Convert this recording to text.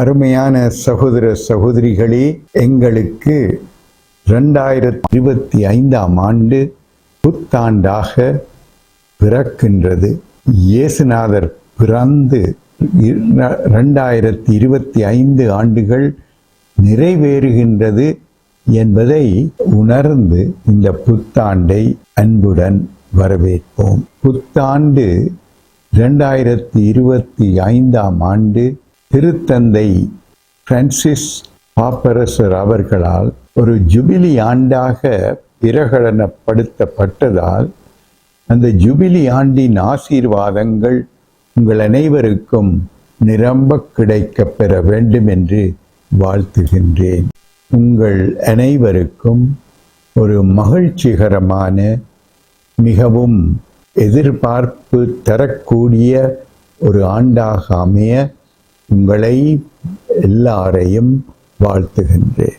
அருமையான சகோதர சகோதரிகளே எங்களுக்கு ரெண்டாயிரத்தி இருபத்தி ஐந்தாம் ஆண்டு புத்தாண்டாக பிறக்கின்றது. இயேசுநாதர் பிறந்து ரெண்டாயிரத்தி இருபத்தி ஐந்து ஆண்டுகள் நிறைவேறுகின்றது என்பதை உணர்ந்து இந்த புத்தாண்டை அன்புடன் வரவேற்போம். புத்தாண்டு ரெண்டாயிரத்தி இருபத்தி ஐந்தாம் ஆண்டு திருத்தந்தை பிரான்சிஸ் பாப்பரசர் அவர்களால் ஒரு ஜூபிலி ஆண்டாக பிரகடனப்படுத்தப்பட்டதால் அந்த ஜூபிலி ஆண்டின் ஆசீர்வாதங்கள் உங்கள் அனைவருக்கும் நிரம்ப கிடைக்கப் பெற வேண்டும் என்று வாழ்த்துகின்றேன். உங்கள் அனைவருக்கும் ஒரு மகிழ்ச்சிகரமான மிகவும் எதிர்பார்ப்பு தரக்கூடிய ஒரு ஆண்டாக அமைய உங்களை எல்லாரையும் வாழ்த்துகின்றேன்.